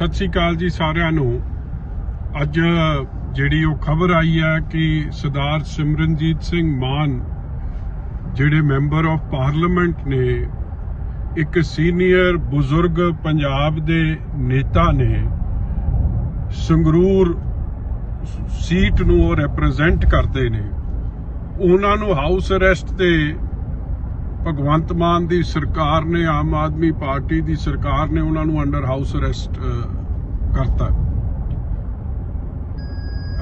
ਸਤਿ ਸ੍ਰੀ ਅਕਾਲ ਜੀ ਸਾਰਿਆਂ ਨੂੰ। ਅੱਜ ਜਿਹੜੀ ਉਹ ਖਬਰ ਆਈ ਹੈ ਕਿ ਸਰਦਾਰ ਸਿਮਰਨਜੀਤ ਸਿੰਘ ਮਾਨ, ਜਿਹੜੇ ਮੈਂਬਰ ਆਫ ਪਾਰਲੀਮੈਂਟ ਨੇ, ਇੱਕ ਸੀਨੀਅਰ ਬਜ਼ੁਰਗ ਪੰਜਾਬ ਦੇ ਨੇਤਾ ਨੇ, ਸੰਗਰੂਰ ਸੀਟ ਨੂੰ ਉਹ ਰਿਪਰੈਜ਼ੈਂਟ ਕਰਦੇ ਨੇ। ਉਹਨਾਂ ਨੂੰ ਹਾਊਸ ਅਰੈਸਟ ਤੇ ਭਗਵੰਤ ਮਾਨ ਦੀ ਸਰਕਾਰ ਨੇ, ਆਮ ਆਦਮੀ ਪਾਰਟੀ ਦੀ ਸਰਕਾਰ ਨੇ ਉਹਨਾਂ ਨੂੰ ਅੰਡਰ ਹਾਊਸ ਅਰੈਸਟ ਕਰਤਾ।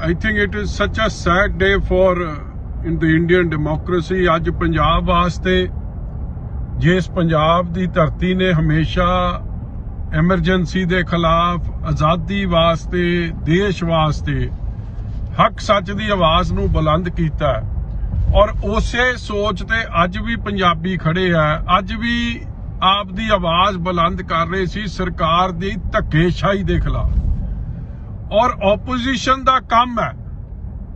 ਆਈ think it is such a sad day for in the Indian democracy ਅੱਜ ਪੰਜਾਬ ਵਾਸਤੇ, ਜਿਸ ਪੰਜਾਬ ਦੀ ਧਰਤੀ ਨੇ ਹਮੇਸ਼ਾ ਐਮਰਜੈਂਸੀ ਦੇ ਖਿਲਾਫ ਆਜ਼ਾਦੀ ਵਾਸਤੇ, ਦੇਸ਼ ਵਾਸਤੇ ਹੱਕ ਸੱਚ ਦੀ ਆਵਾਜ਼ ਨੂੰ ਬੁਲੰਦ ਕੀਤਾ ਔਰ ਉਸੇ ਸੋਚ ਤੇ ਅੱਜ ਵੀ ਪੰਜਾਬੀ ਖੜੇ ਆ ਅੱਜ ਵੀ ਆਪ ਦੀ ਆਵਾਜ਼ ਬੁਲੰਦ ਕਰ ਰਹੇ ਸੀ ਸਰਕਾਰ ਦੀ ਧੱਕੇਸ਼ਾਹੀ ਦੇ ਖਿਲਾਫ। ਔਰ ਆਪੋਜੀਸ਼ਨ ਦਾ ਕੰਮ ਹੈ।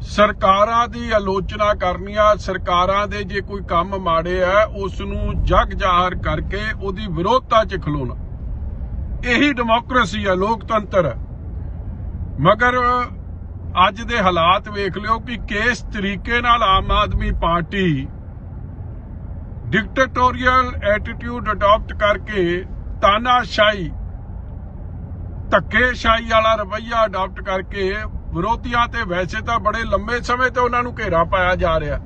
ਸਰਕਾਰਾਂ ਦੀ ਆਲੋਚਨਾ ਕਰਨੀ ਆ, ਸਰਕਾਰਾਂ ਦੇ ਜੇ ਕੋਈ ਕੰਮ ਮਾੜੇ ਆ ਉਸ ਨੂੰ ਜਗ ਜ਼ਾਹਰ ਕਰਕੇ ਉਹਦੀ ਵਿਰੋਧਤਾ 'ਚ ਖਲੋਣਾ। ਇਹੀ ਡੈਮੋਕ੍ਰੇਸੀ ਹੈ ਲੋਕਤੰਤਰ ਹੈ ਮਗਰ ਅੱਜ ਦੇ ਹਾਲਾਤ ਵੇਖ ਲਿਓ ਕਿ ਕਿਸ ਤਰੀਕੇ ਨਾਲ Aam Aadmi Party dictatorial attitude adapt ਕਰਕੇ ਤਾਨਾਸ਼ਾਹੀ, ਧੱਕੇਸ਼ਾਹੀ ਵਾਲਾ ਰਵਈਆ ਅਡਾਪਟ ਕਰਕੇ ਵਿਰੋਧੀਆਂ ਤੇ ਵੈਸੇ ਤਾਂ ਬੜੇ ਲੰਬੇ ਸਮੇਂ ਤੋਂ ਉਹਨਾਂ ਨੂੰ ਘੇਰਾ ਪਾਇਆ ਜਾ ਰਿਹਾ।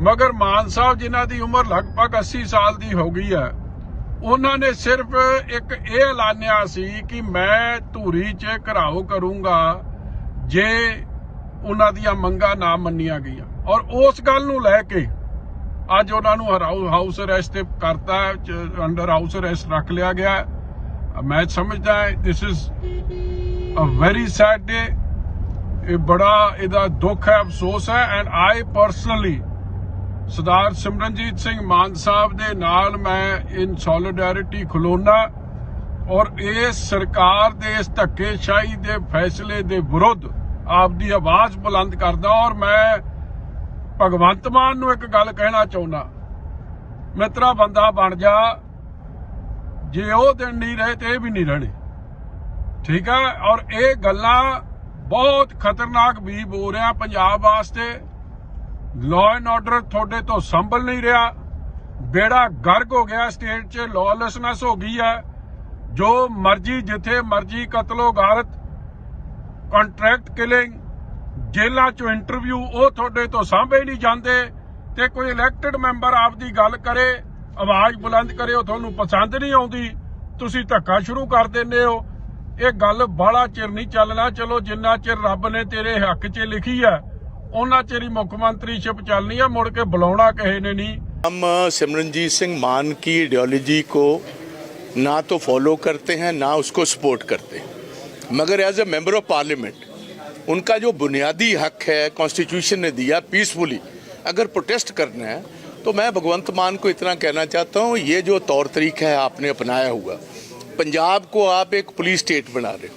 ਮਗਰ ਮਾਨ ਸਾਹਿਬ ਜਿਨ੍ਹਾਂ ਦੀ ਉਮਰ ਲਗਭਗ 80 ਸਾਲ ਦੀ ਹੋ ਗਈ ਹੈ, ਉਹਨਾਂ ਨੇ ਸਿਰਫ ਇੱਕ ਇਹ ਐਲਾਨਿਆ ਸੀ ਕਿ ਮੈਂ ਧੂਰੀ 'ਚ ਘਰਾਓ ਕਰੂੰਗਾ ਜੇ ਉਹਨਾਂ ਦੀਆਂ ਮੰਗਾਂ ਨਾ ਮੰਨੀਆਂ ਗਈਆਂ। ਔਰ ਉਸ ਗੱਲ ਨੂੰ ਲੈ ਕੇ ਅੱਜ ਉਹਨਾਂ ਨੂੰ ਹਾਊਸ ਅਰੈਸਟ ਤੇ ਕਰਤਾ ਅੰਡਰ ਹਾਊਸ ਅਰੈਸਟ ਰੱਖ ਲਿਆ ਗਿਆ ਮੈਂ ਸਮਝਦਾ this is a very sad day ਇਹ ਬੜਾ ਇਹਦਾ ਦੁੱਖ ਹੈ, ਅਫਸੋਸ ਹੈ। And I personally Sardar Simranjit Singh Mann Sahib ਦੇ ਨਾਲ ਮੈਂ ਇਨ ਸੋਲਿਡੈਰਿਟੀ ਖਲੋਨਾ। ਔਰ ਇਸ ਸਰਕਾਰ ਦੇ ਇਸ ਧੱਕੇਸ਼ਾਹੀ ਦੇ ਫੈਸਲੇ ਦੇ ਵਿਰੁੱਧ ਆਪਦੀ ਆਵਾਜ਼ ਬੁਲੰਦ ਕਰਦਾ। ਔਰ ਮੈਂ ਭਗਵੰਤ ਮਾਨ ਨੂੰ ਇੱਕ ਗੱਲ ਕਹਿਣਾ ਚਾਹੁੰਦਾ। ਮਿੱਤਰਾ, ਬੰਦਾ ਬਣ ਜਾ। ਜੇ ਉਹ ਦਿਨ ਨਹੀਂ ਰਹੇ ਤੇ ਇਹ ਵੀ ਨਹੀਂ ਰਹਿਣੇ। ਠੀਕ ਹੈ ਔਰ ਇਹ ਗੱਲਾਂ ਬਹੁਤ ਖਤਰਨਾਕ ਵੀ ਬੋ ਰਿਹਾ ਪੰਜਾਬ ਵਾਸਤੇ। ਲਾਅ ਐਂਡ ਆਰਡਰ ਤੁਹਾਡੇ ਤੋਂ ਸੰਭਲ ਨਹੀਂ ਰਿਹਾ। ਬੇੜਾ ਗਰਕ ਹੋ ਗਿਆ ਸਟੇਟ 'ਚ ਲਾਅਲੈਸਨੈਸ ਹੋ ਗਈ ਹੈ ਜੋ ਮਰਜ਼ੀ, ਜਿੱਥੇ ਮਰਜ਼ੀ ਕਤਲੋ ਗਾਰਤ ਕੰਟਰੈਕਟ ਕਿਲਿੰਗ ਜੇਲ੍ਹਾਂ 'ਚੋਂ ਇੰਟਰਵਿਊ ਉਹ ਤੁਹਾਡੇ ਤੋਂ ਸਾਂਭੇ ਨਹੀਂ ਜਾਂਦੇ ਤੇ ਕੋਈ ਇਲੈਕਟਿਡ ਮੈਂਬਰ ਆਪਦੀ ਗੱਲ ਕਰੇ ਆਵਾਜ਼ ਬੁਲੰਦ ਕਰੇ ਉਹ ਤੁਹਾਨੂੰ ਪਸੰਦ ਨਹੀਂ ਆਉਂਦੀ ਤੁਸੀਂ ਧੱਕਾ ਸ਼ੁਰੂ ਕਰ ਦਿੰਦੇ ਹੋ ਇਹ ਗੱਲ ਬਾਹਲਾ ਚਿਰ ਨਹੀਂ ਚੱਲਣਾ ਚਲੋ ਜਿੰਨਾ ਚਿਰ ਰੱਬ ਨੇ ਤੇਰੇ ਹੱਕ 'ਚ ਲਿਖੀ ਆ ਉਹਨਾਂ ਚਿਰ ਹੀ ਮੁੱਖ ਮੰਤਰੀਸ਼ਿਪ ਚੱਲਣੀ ਆ ਮੁੜ ਕੇ ਬੁਲਾਉਣਾ ਕਿਸੇ ਨੇ ਨਹੀਂ हम सिमरनजीत सिंह मान की आइडियोलॉजी को ना तो फॉलो करते हैं ना उसको सपोर्ट करते हैं मगर as a member of parliament उनका जो बुनियादी हक है कॉन्स्टिट्यूशन ने दिया पीसफुली अगर प्रोटेस्ट करना है तो मैं भगवंत मान को इतना कहना चाहता हूँ, ये जो तौर तरीका है आपने अपनाया हुआ, पंजाब को आप एक पुलिस स्टेट बना रहे हो।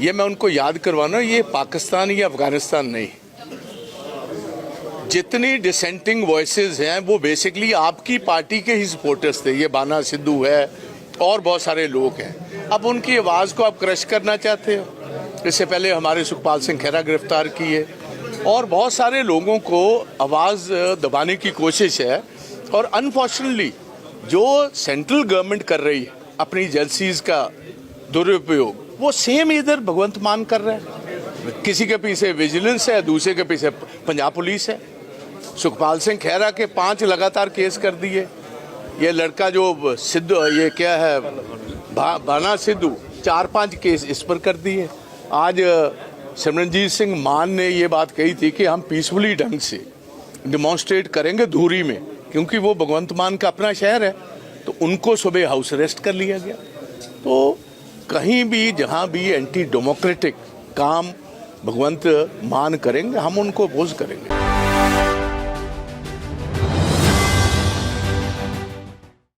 ये मैं उनको याद करवाना, ये पाकिस्तान या अफ़गानिस्तान नहीं। जितनी डिसेंटिंग वॉइसेस हैं, वो बेसिकली आपकी पार्टी के ही सपोर्टर्स थे, ये बाना सिद्धू है, और बहुत सारे लोग हैं। अब उनकी आवाज़ को आप क्रश करना चाहते हो? इससे पहले हमारे सुखपाल सिंह खेरा गिरफ़्तार किए और बहुत सारे लोगों को आवाज़ दबाने की कोशिश है और अनफॉर्चुनेटली जो सेंट्रल गवर्नमेंट कर रही है, अपनी एजेंसीज का दुरुपयोग, वो सेम इधर भगवंत मान कर रहे हैं। किसी के पीछे विजिलेंस है, दूसरे के पीछे पंजाब पुलिस है। सुखपाल सिंह खेरा के पाँच लगातार केस कर दिए। ये लड़का जो सिद्धू, ये क्या है बाना सिद्धू, चार पाँच केस इस पर कर दिए। आज सिमरनजीत सिंह मान ने ये बात कही थी कि हम पीसफुली ढंग से डिमॉन्स्ट्रेट करेंगे धूरी में, क्योंकि वो भगवंत मान का अपना शहर है तो उनको सुबह हाउस अरेस्ट कर लिया गया। तो कहीं भी, जहाँ भी एंटी डेमोक्रेटिक काम भगवंत मान करेंगे, हम उनको अपोज करेंगे।